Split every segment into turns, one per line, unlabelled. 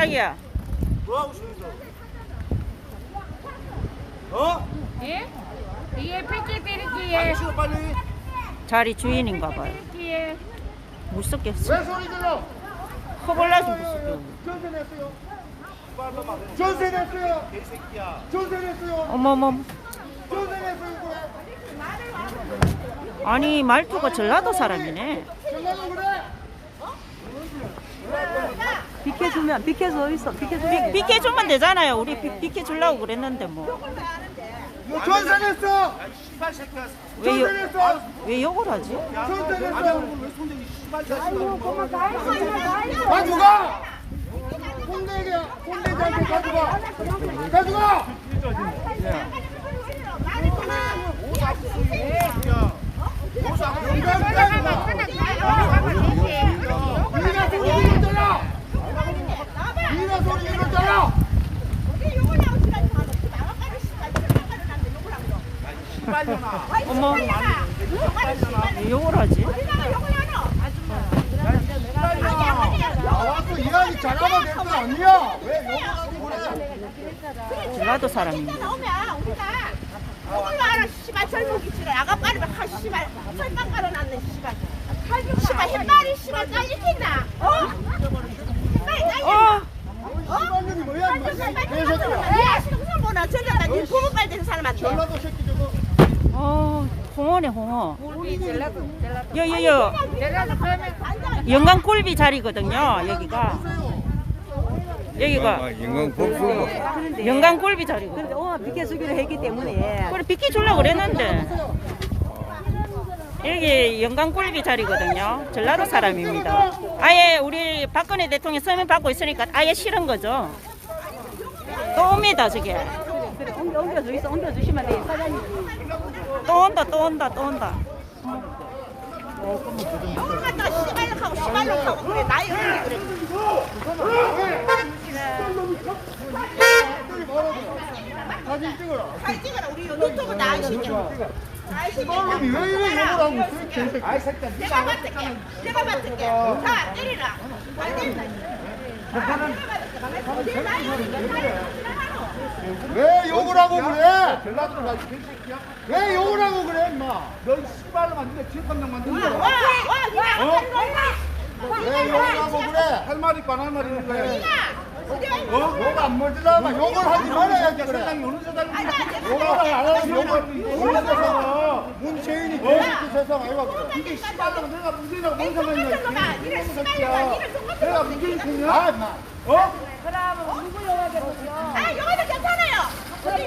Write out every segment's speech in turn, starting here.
자기야.
뭐 하고 싶어? 어?
예? 이게 뺏기 때리기에
빨리 쉬어 빨리
자리 주인인가 봐요.
때리기에
무섭겠어.
왜 소리 질러?
허벌나서 무섭게.
전세 냈어요 전세 냈어요 개새끼야 전세 냈어요
어머머.
전세 냈어요 그래
아니 말투가 전라도 사람이네.
전라도 그래
비켜주면 비켜서 있어? 비켜주면
비, 비켜주면 되잖아요. 우리 비, 비켜주려고 그랬는데 뭐.
뭐 새끼야
왜, 요, 왜 욕을 하지?
새끼야 가져가 꼰대게 꼰대한테 가져가 가져가 소리 질렀잖아 니가 소리 질렀잖아
어머. 왜 욕을 하지?
나와서 이야기 잘하면 될거 아니야. 왜 욕을 하고 그래
전라도 사람입니다.
씨발. 젊은 기치를. 아가 빠르면 한 씨발. 설탕 깔아놨네 씨발. 씨발 햇발이 씨발 잘리겠나 어? 햇발이 잘리겠나
어,
씨발년이 뭐야 개새끼야
내 아시는 무슨 뭐나? 저러다 니 부모 빨대는 사람한테
전라도
어, 홍어네 홍어. 여여여.
내가 그러면
영광 굴비 자리거든요. 여기가. 여기가
인간 복수
영광 굴비 자리거든.
근데 오늘 비켜주기로 했기 때문에
그래 비켜주려고 그랬는데 여기 영광 굴비 자리거든요. 전라도 사람입니다. 아예 우리 박근혜 대통령 서명 받고 있으니까 아예 싫은 거죠. 또 옵니다 저게.
옮겨 옮겨주 있어 옮겨주시면 돼 사장님.
또 온다 또 온다 또 온다.
엄마 또 씨발로 하고 씨발로 하고 그래 나이 어른이 그래.
사진 찍어라.
사진 찍어라. 우리 유튜브 나이시게
씨발놈이 왜 이래? 개새끼. 아이 새끼야
내가 맡을게. 내가 맡을게. 자 때리라. 안 때린다
왜 욕을 하고 그래? 개새끼야. 왜 욕을 하고 그래, 임마? 너 씨발로 만드네, 지역감정 만드는 거야. 왜 욕을 하고 그래? 할 말이 있고 안할 말이 있는 거야. 어? 뭐가 안 멀더라면 욕을 하지 말아야지 그래. 세상이 어느 세상이야? 욕을 안 하면 욕을 어느 세상아? 문재인이 개새끼 세상 아이가 그래. 이게 씨발로 내가 문재인하고 뭔 상관이야?
니를 똑같은
내가 문재인? 아, 임마. 어?
아 근데 영어를 하는 거는
우리랑 같은 편이야. 그래,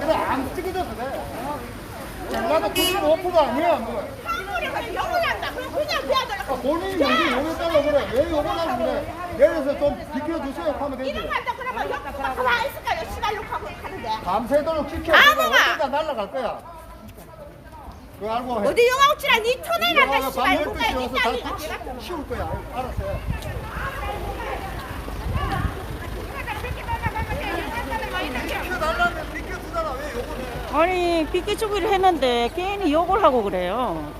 그래, 안 찍어줘도 돼. 전라도 95%가 아니야, 뭐.
한국에서 영어를 한다 그럼 그냥 배워달라고
아, 본인이 먼저 욕했다고 그래. 왜 욕을 비켜주세요 하면 되지.
이런 거 한다 그러면 가만히 있을까요 씨발로 하고 하는데
밤새도록 지켜.
아무가.
날라갈 거야. 그거 알고 해.
어디 영화 오치라 니 촌에 간다
밤
씨발
12시
국가에
와서
있다니까
다 치울 거야. 해?
아니 비켜주기로 했는데 괜히 욕을 하고 그래요.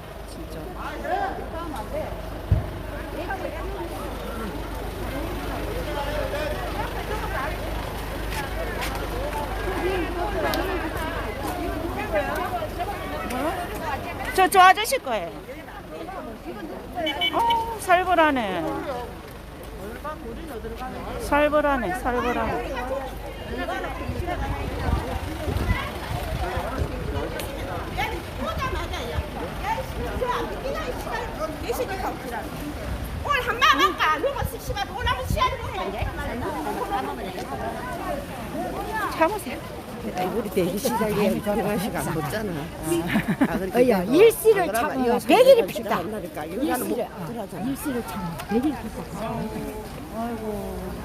저, 저 아저씨 거예요. 어, 살벌하네. 살벌하네, 살벌하네.
오늘 한마음 할까? 누가 씨발 오라면 씨알로 해.
참으세요.
우리 대기 시작에 들어가시가 안 붙잖아.
어야 일시를 참아 백일이 핀다
일시를
일시를 참아 백일이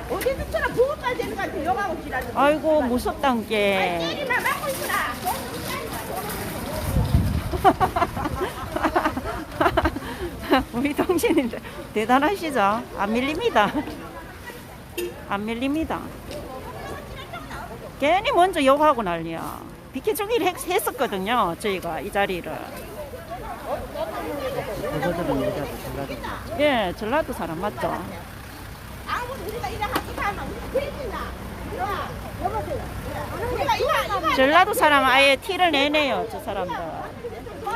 어디서처럼 부부까지 되는 거한테 욕하고 지랄.
아이고, 무섭단 게.
때리면 맞고 있으라.
우리 동신인데 대단하시죠? 안 밀립니다. 안 밀립니다. 괜히 먼저 욕하고 난리야. 비켜주기를 했, 했었거든요. 저희가 이 자리를. 예, 전라도 사람 맞죠? 전라도 사람 아예 티를 내네요, 저 사람들.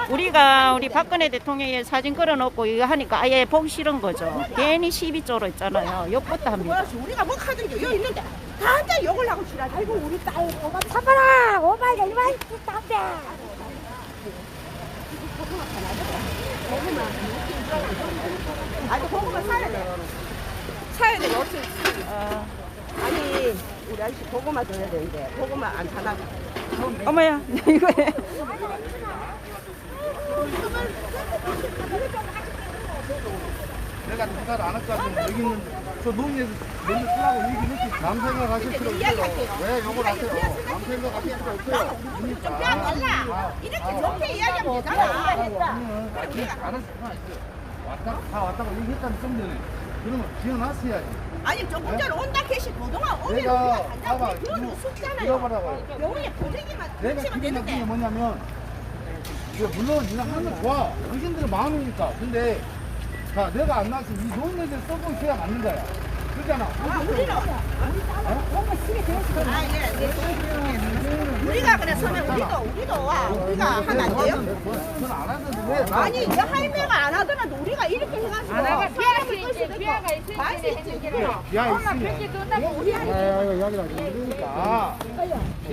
우리가 우리 박근혜 대통령의 사진 끌어놓고 이거 하니까 아예 보기 싫은 거죠. 괜히 시비 쪼로 있잖아요. 욕부터 합니다.
뭐야지 우리가 뭐 하던 게 여기 있는데 다한테 욕을 하고 지랄. 아이고 우리 딸 오바
잡아라 오마이가 이만 담배
아니 고구마 사야 돼. 사야 돼. 어떻게?
어,
아니 우리 아저씨 고구마 줘야 되는데 고구마 안 사나?
어머야, 이거 해.
내가 안할 것 같으면 여기 있는 저 농에서 먼저 쓰라고 얘기 넣지 남 생각하실 필요 없어요 왜 욕을 하세요 남 생각하실 필요 없어요
좀 그냥 달라. 이렇게 좋게 이야기하면 되잖아.
알았어 왔다 다 왔다고 얘기했다는 썸네네 그러면 지어놨어야지
아니 조금 전에 온다 계시 그동안 오면 우리가 간다고 그런 숙잖아요. 병원에 보내기만
내가 기분 나쁜 게
되는데.
뭐냐면 물론 니가 하는 거 좋아. 당신들은 마음이니까. 근데 자 내가 안 나와서 이 논의를 써고 있어야 맞는 거야 그렇잖아
아, 우리는 아, 예, 예. 우리가 그랬으면 우리도 우리도 와 우리가 하면 안 돼요?
안
아니 이 할매가 안 하더라도 우리가 이렇게 해가지고
피해가
사람을 끌
있지, 피해가 있을
할수
때
있지.
엄마
있으면
우리
야, 야, 이거 이야기를 하지 그러니까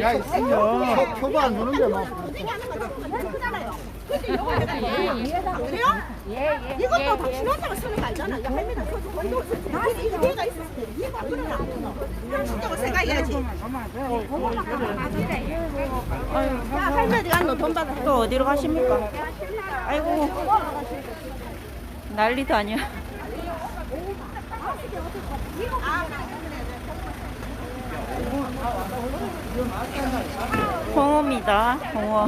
야 있으면 표도 안 주는 게 뭐.
고생하는 거 너무 크잖아요. 그래요?
예, 예.
이것도 당신 혼자가 쓰는 거 알잖아. 이거 할매가 써서 이거 쓰지. 근데 이거 내가 있었을 때 이거 그러나 그런 생각해야지. 야 할매 어디 갔노? 돈 받아.
또 어디로 가십니까? 아이고, 난리도 아니야. 홍어입니다, 홍어.